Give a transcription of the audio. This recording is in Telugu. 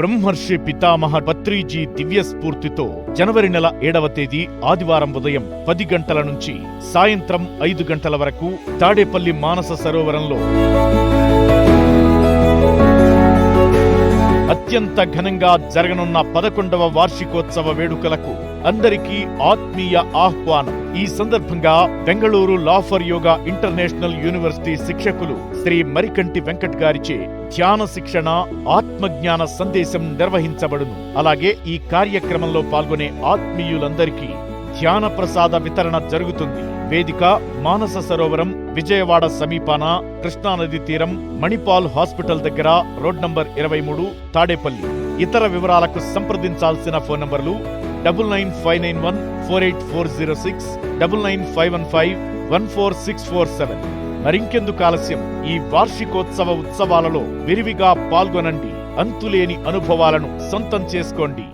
బ్రహ్మర్షి పితామహ పత్రిజీ దివ్య స్ఫూర్తితో జనవరి నెల ఏడవ తేదీ ఆదివారం ఉదయం పది గంటల నుంచి సాయంత్రం ఐదు గంటల వరకు తాడేపల్లి మానస సరోవరంలో. అత్యంత ఘనంగా జరగనున్న పదకొండవ వార్షికోత్సవ వేడుకలకు అందరికీ ఆత్మీయ ఆహ్వానం. ఈ సందర్భంగా Bengaluru laughter yoga international university శిక్షకులు Shri Marikanti Venkat గారిచే ధ్యాన శిక్షణ ఆత్మజ్ఞాన సందేశం నిర్వహించబడును. అలాగే ఈ కార్యక్రమంలో పాల్గొనే ఆత్మీయులందరికీ ధ్యాన ప్రసాద వితరణ జరుగుతుంది. వేదిక మానస సరోవరం విజయవాడ సమీపాన కృష్ణానది తీరం మణిపాల్ హాస్పిటల్ దగ్గర రోడ్ నంబర్ ఇరవై మూడు తాడేపల్లి. ఇతర వివరాలకు సంప్రదించాల్సిన ఫోన్ నంబర్లు double nine five nine one four eight four zero six double nine five one five one four six four seven. మరింకెందుకు ఆలస్యం? ఈ వార్షికోత్సవ ఉత్సవాలలో విరివిగా పాల్గొనండి. అంతులేని అనుభవాలను సొంతం చేసుకోండి.